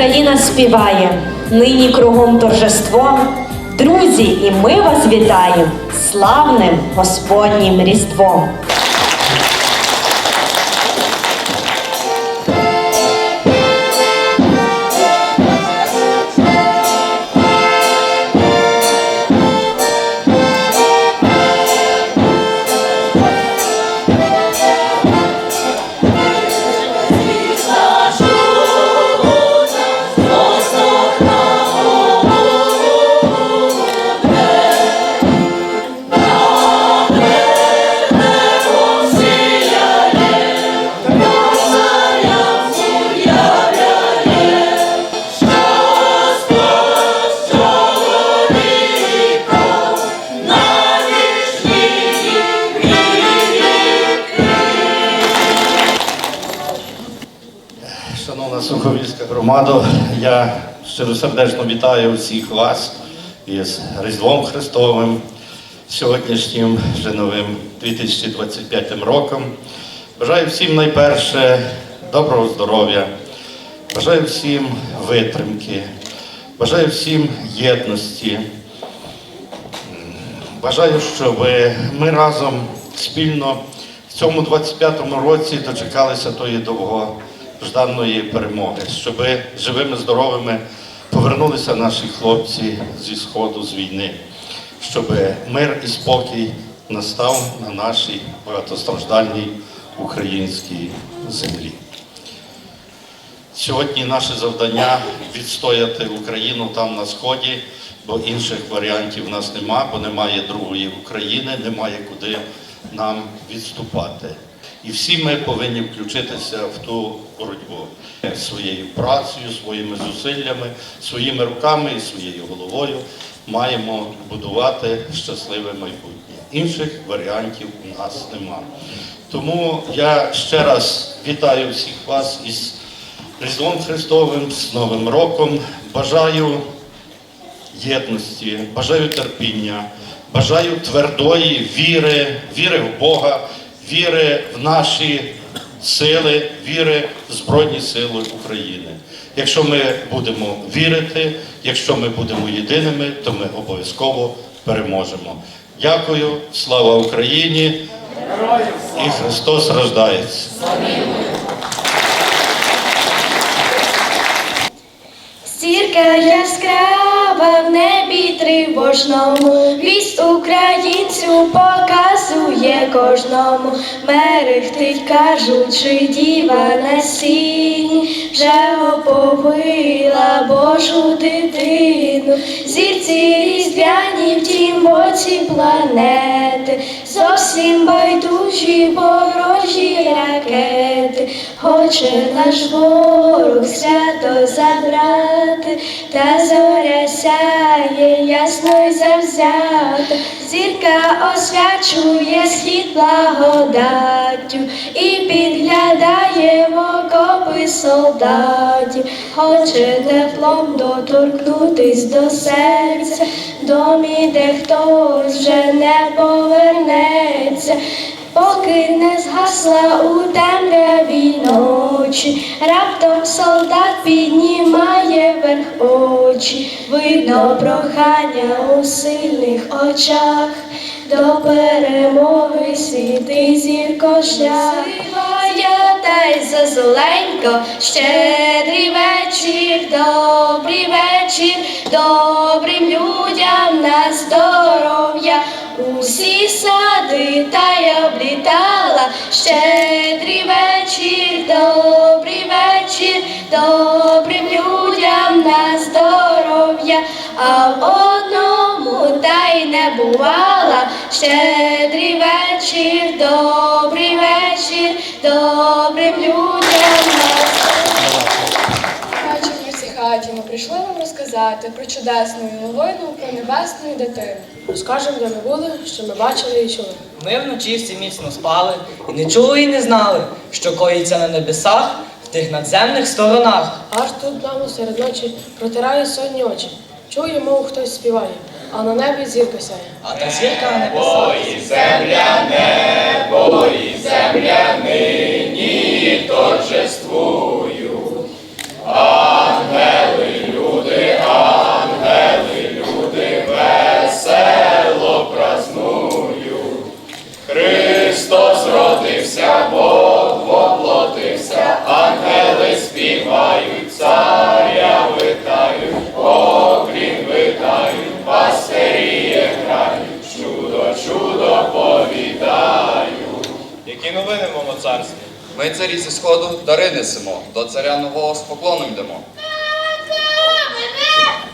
країна співає, нині кругом торжество. Друзі, і ми вас вітаємо славним Господнім Різдвом. Суховільська громада, я щиросердечно вітаю всіх вас із Різдвом Христовим, сьогоднішнім вже новим 2025 роком. Бажаю всім найперше доброго здоров'я, бажаю всім витримки, бажаю всім єдності. Бажаю, щоб ми разом спільно в цьому 25-му році дочекалися тої довгожданої перемоги, щоб живими, здоровими повернулися наші хлопці зі сходу з війни, щоб мир і спокій настав на нашій багатостраждальній українській землі. Сьогодні наше завдання відстояти Україну там на сході, бо інших варіантів в нас нема, бо немає другої України, немає куди нам відступати. І всі ми повинні включитися в ту боротьбу своєю працею, своїми зусиллями, своїми руками і своєю головою маємо будувати щасливе майбутнє. Інших варіантів у нас нема. Тому я ще раз вітаю всіх вас із Різдвом Христовим, з Новим роком. Бажаю єдності, бажаю терпіння, бажаю твердої віри, віри в Бога, віри в наші сили, віри в Збройні Сили України. Якщо ми будемо вірити, якщо ми будемо єдиними, то ми обов'язково переможемо. Дякую, слава Україні! І Христос рождається. Зірка яскрава в небі тривожному, вість українцю показує кожному, мерехтить, кажучи, діва на сіні, вже оповила Божу дитину, зірці різдвяні в тім боці планети, зовсім байдужі ворожі ракети, хоче наш ворог свято забрати, та зоря сяє ясно й завзято, зірка освячує схід благодаттю і підглядає в окопи солдатів, хоче теплом доторкнутись до серця, домі, де хтось вже не повернеться. Поки не згасла у темряві ночі, раптом солдат піднімає вверх очі, видно прохання у сильних очах, до перемоги світи зірко шлях. Та й зазеленько, щедрий вечір, добрий вечір, добрим людям на здоров'я. Усі сади та я облітала, щедрий вечір, добрий вечір, добрим людям на здоров'я, а в одному та й не бувала, щедрий вечір, добрий вечір, добрим людям розказати про чудесну новину, про небесну дитину. Розкажемо, де ми були, що ми бачили і чули. Ми вночі всі міцно спали і не чули і не знали, що коїться на небесах в тих надземних сторонах. Аж тут нам серед ночі протирає сонні очі. Чує, мов хтось співає, а на небі зірка сяє. А та зірка на небесах. Ангели Новини в моєму царстві? Ми царі зі сходу дари несемо, до царя нового з поклоном йдемо.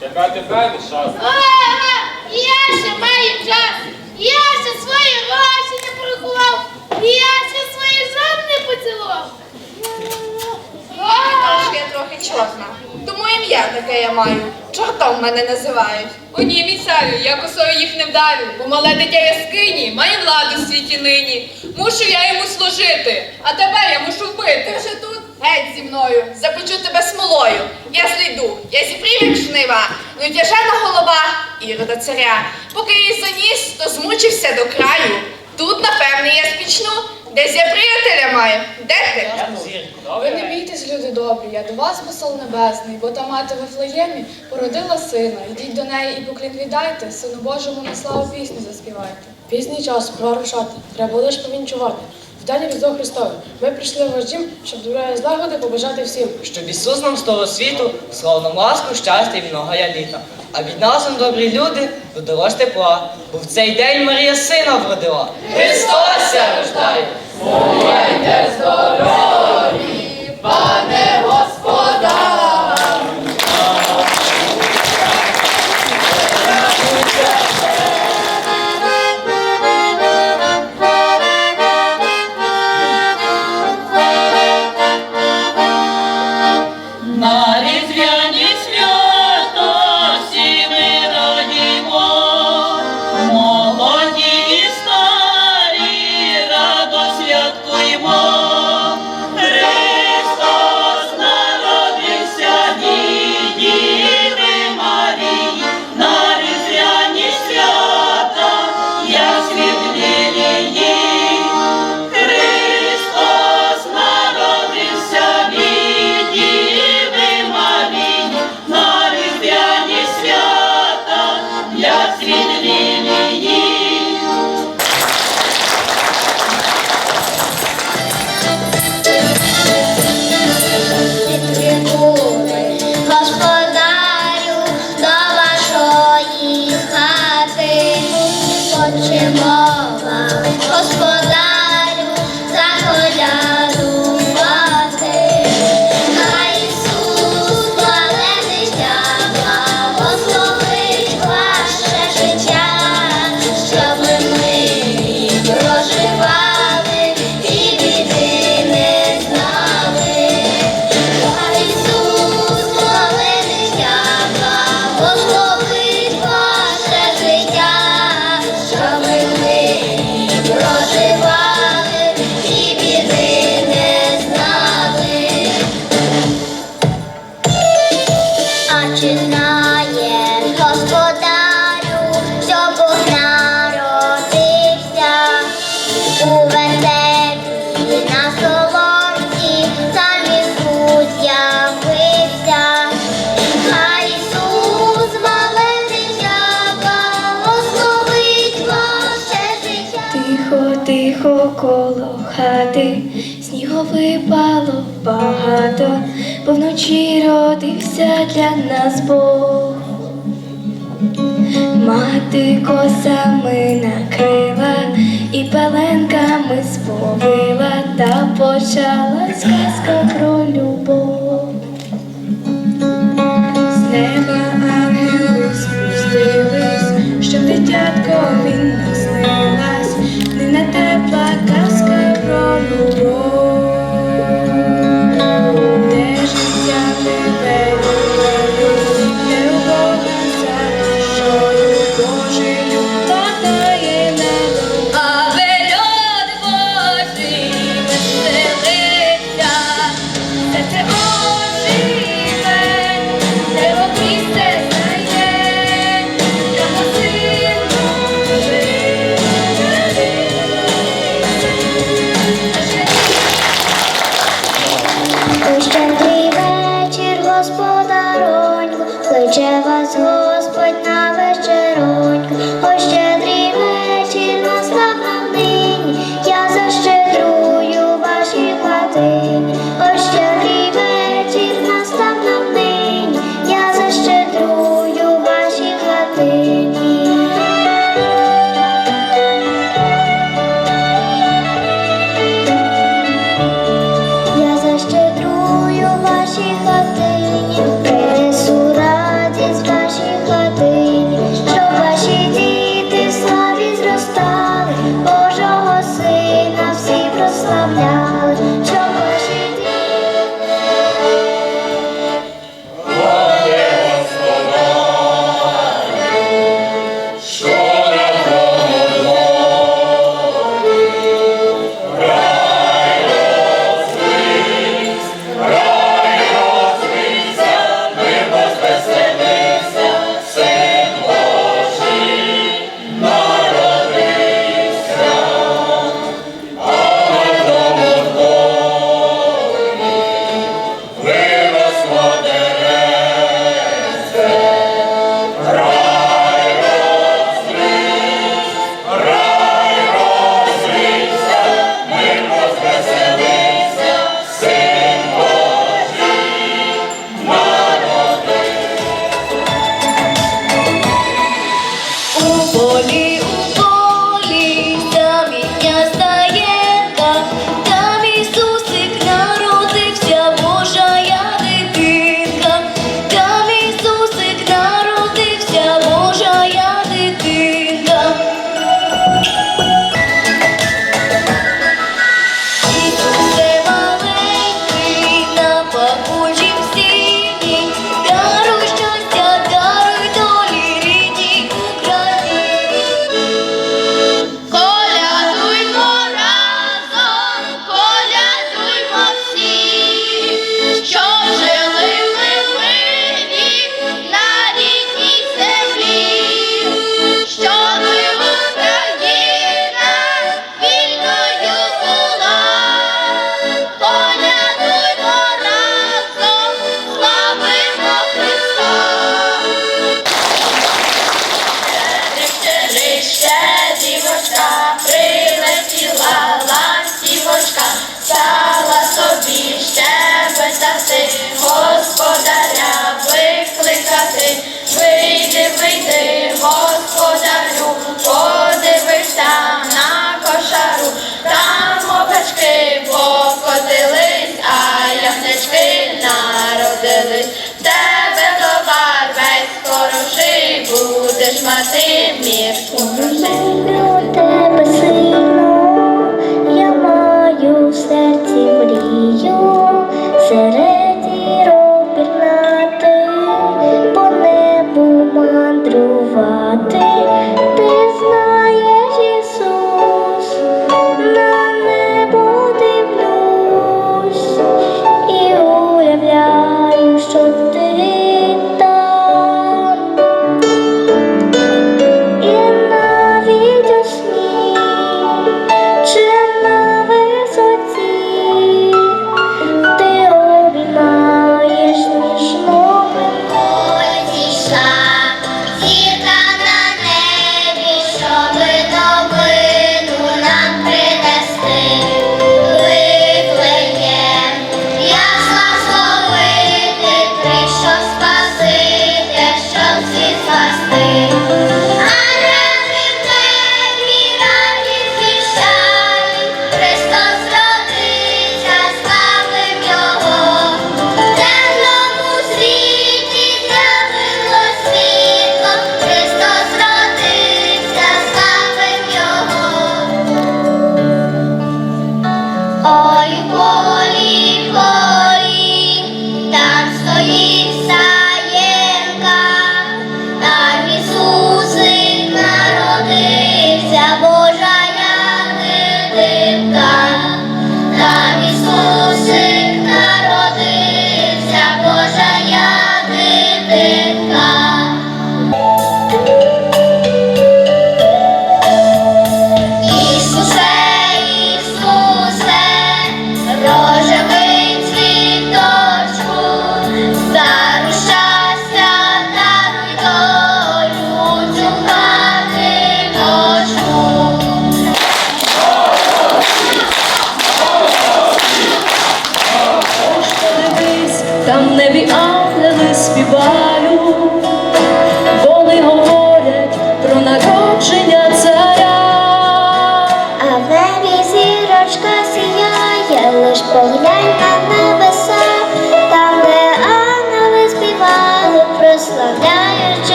Тебе ти прийдеш час? Я ще маю час. Я ще свої гроші не порахував. Я ще своїх жон не поцілував. Я трохи чорна. Тому ім'я таке я маю. Чортом мене називають. О ні, мій царю, я косою їх не вдарю, бо мале дитя яскині має владу в світі нині. Мушу я йому служити, а тебе я мушу Ти вбити. вже тут? Геть зі мною. Запечу тебе смолою. Я сліду. Я зіпрів як жнива. Ну тяжена голова ірода царя. Поки її заніс, то змучився до краю. Тут, напевне, я спічну. Десь я приятеля маю. Де ти? Ви не бійтесь, люди добрі, я до вас посол небесний, бо та мати в Вифлеємі породила сина. Йдіть до неї і поклін віддайте, сину Божому на славу пісню заспівайте. Пізній час, пора рушати, треба лиш повінчувати. В день Різдво Христове ми прийшли в ваш дім, щоб добра і злагоди побажати всім. Щоб Ісус нам з того світу слав нам ласку, щастя і многоя літа. А від нас добрі люди додалось тепла, бо в цей день Марія сина вродила. Христос ся здорові, На коло хати, снігу випало багато, бо вночі родився для нас Бог. Мати косами накрила і пеленками сповила, та почалась казка про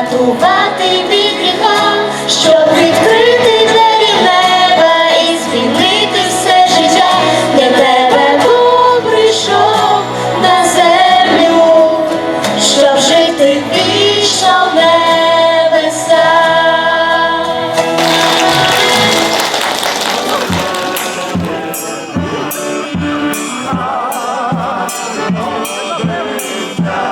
врятувати від гріха, щоб відкрити двері неба і змінити все життя, для тебе Бог прийшов на землю, щоб жити вічно в небеса. Yeah.